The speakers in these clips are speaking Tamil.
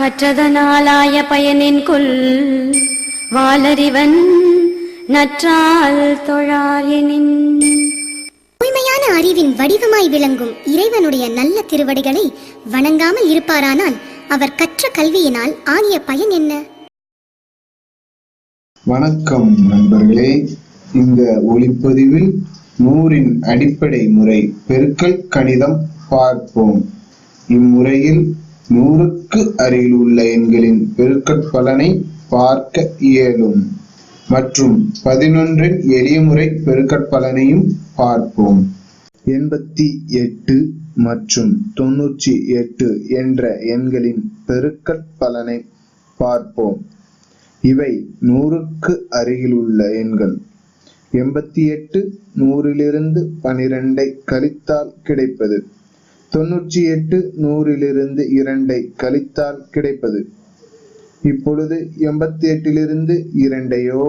கற்றதனாலாய பயனின் கொல் வாலறிவன் நற்றால் தொழாயெனின். தூய்மையான அறிவின் வடிவமாய் விளங்கும் இறைவனுடைய நல்ல திருவடிகளை வணங்காமல் இருப்பாரானால் அவர் கற்ற கல்வியினால் ஆகிய பயன் என்ன? வணக்கம் நண்பர்களே. இந்த ஒளிப்பதிவில் நூறின் அடிப்படை முறை பெருக்கல் கணிதம் பார்ப்போம். இம்முறையில் நூறுக்கு அருகில் உள்ள எண்களின் பெருக்கற்பலனை பார்க்க இயலும். மற்றும் பதினொன்றின் எளிய முறை பெருக்கற்பலனையும் பார்ப்போம். எண்பத்தி எட்டு மற்றும் தொன்னூற்றி எட்டு என்ற எண்களின் பெருக்கற்பலனை பார்ப்போம். இவை நூறுக்கு அருகில் உள்ள எண்கள். எண்பத்தி எட்டு நூறிலிருந்து பனிரெண்டை கழித்தால் கிடைப்பது. தொன்னூற்றி எட்டு நூறிலிருந்து இரண்டை கழித்தால் கிடைப்பது? இப்பொழுது எண்பத்தி எட்டிலிருந்து இரண்டையோ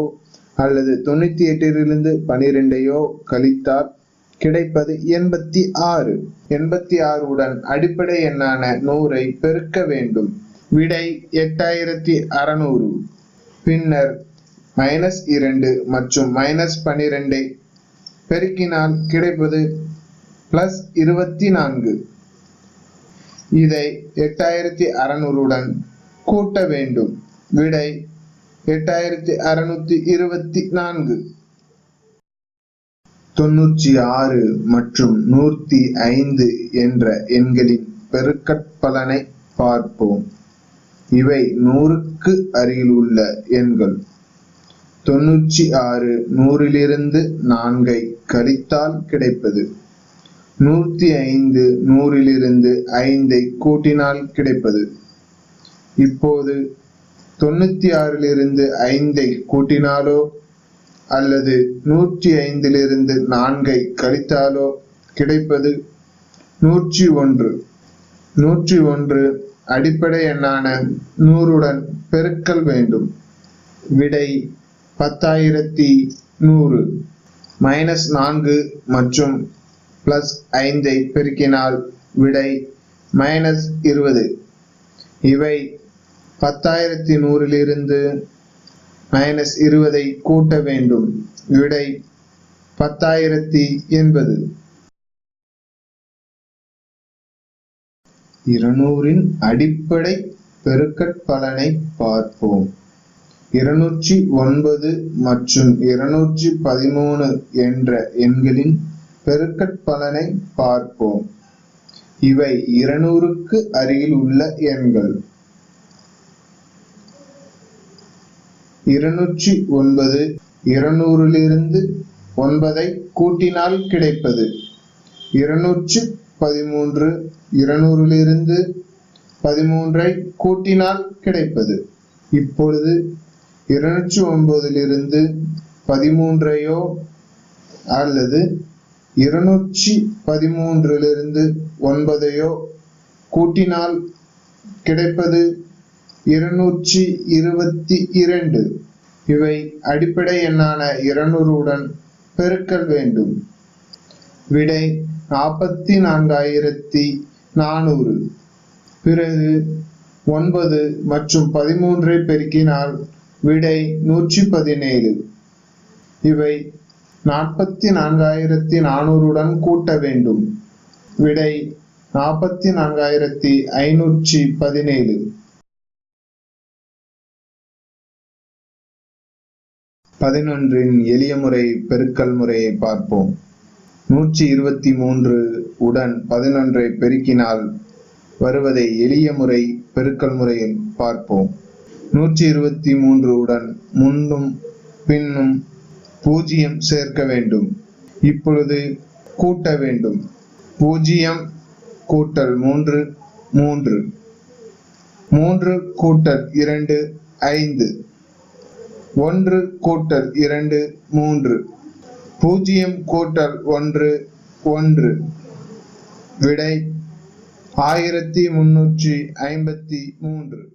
அல்லது தொண்ணூத்தி எட்டிலிருந்து பனிரெண்டையோ கழித்தால் கிடைப்பது எண்பத்தி ஆறு எண்பத்தி ஆறுடன் அடிப்படை எண்ணான நூறை பெருக்க வேண்டும். விடை எட்டாயிரத்தி அறநூறு பின்னர் மைனஸ் இரண்டு மற்றும் மைனஸ் பன்னிரெண்டை பெருக்கினால் கிடைப்பது பிளஸ் இருபத்தி நான்கு இதை எட்டாயிரத்தி அறுநூறுடன் கூட்ட வேண்டும் விடை எட்டாயிரத்தி அறுநூத்தி இருபத்தி நான்கு தொன்னூற்றி ஆறு மற்றும் நூற்றி ஐந்து என்ற எண்களின் பெருக்கற்பலனை பார்ப்போம். இவை நூறுக்கு அருகில் உள்ள எண்கள். தொன்னூற்றி ஆறு நூறிலிருந்து நான்கை கழித்தால் கிடைப்பது. நூற்றி ஐந்து நூறிலிருந்து ஐந்தை கூட்டினால் கிடைப்பது. இப்போது தொண்ணூத்தி ஆறிலிருந்து ஐந்தை கூட்டினாலோ அல்லது நூற்றி ஐந்திலிருந்து நான்கை கழித்தாலோ கிடைப்பது நூற்றி ஒன்று நூற்றி ஒன்று அடிப்படை எண்ணான நூறுடன் பெருக்கல் வேண்டும். விடை பத்தாயிரத்தி நூறு. மைனஸ் நான்கு மற்றும் பிளஸ் ஐந்தை பெருக்கினால் விடை மைனஸ் இருபது. இவை பத்தாயிரத்தி நூறிலிருந்து மைனஸ் இருபதை கூட்ட வேண்டும். விடை பத்தாயிரத்தி எண்பது. இருநூறின் அடிப்படை பெருக்கற் பலனை பார்ப்போம். இருநூற்றி ஒன்பது மற்றும் இருநூற்றி பதிமூணு என்ற எண்களின் பெருக்கற் பலனை பார்ப்போம். இவை இருநூறுக்கு அருகில் உள்ள எண்கள். இருநூற்றி ஒன்பது இருநூறிலிருந்து ஒன்பதை கூட்டினால் கிடைப்பது. இருநூற்றி பதிமூன்று இருநூறிலிருந்து பதிமூன்றை கூட்டினால் கிடைப்பது. இப்பொழுது இருநூற்றி ஒன்பதிலிருந்து பதிமூன்றையோ அல்லது இருநூற்றி பதிமூன்றிலிருந்து ஒன்பதையோ கூட்டினால் கிடைப்பது இருநூற்றி இருபத்தி இரண்டு. இவை அடிப்படை எண்ணான இருநூறுடன் பெருக்கல் வேண்டும். விடை நாற்பத்தி நான்காயிரத்தி நானூறு. பிறகு ஒன்பது மற்றும் பதிமூன்றை பெருக்கினால் விடை நூற்றி பதினேழு. இவை நாற்பத்தி நான்காயிரத்தி நானூறுடன் கூட்ட வேண்டும். விடை நாற்பத்தி நான்காயிரத்தி ஐநூற்றி பதினேழு பதினொன்றின் எளிய முறை பெருக்கல் முறையை பார்ப்போம். நூற்றி இருபத்தி மூன்று உடன் பதினொன்றை பெருக்கினால் வருவதை எளிய முறை பெருக்கல் முறையில் பார்ப்போம். நூற்றி இருபத்தி மூன்று உடன் முன்னும் பின்னும் பூஜ்ஜியம் சேர்க்க வேண்டும். இப்பொழுது கூட்ட வேண்டும். பூஜ்ஜியம் கூட்டல் மூன்று மூன்று. மூன்று கூட்டல் இரண்டு ஐந்து. ஒன்று கூட்டல் இரண்டு மூன்று. பூஜ்ஜியம் கூட்டல் ஒன்று ஒன்று. விடை ஆயிரத்தி முன்னூற்றி ஐம்பத்தி மூன்று.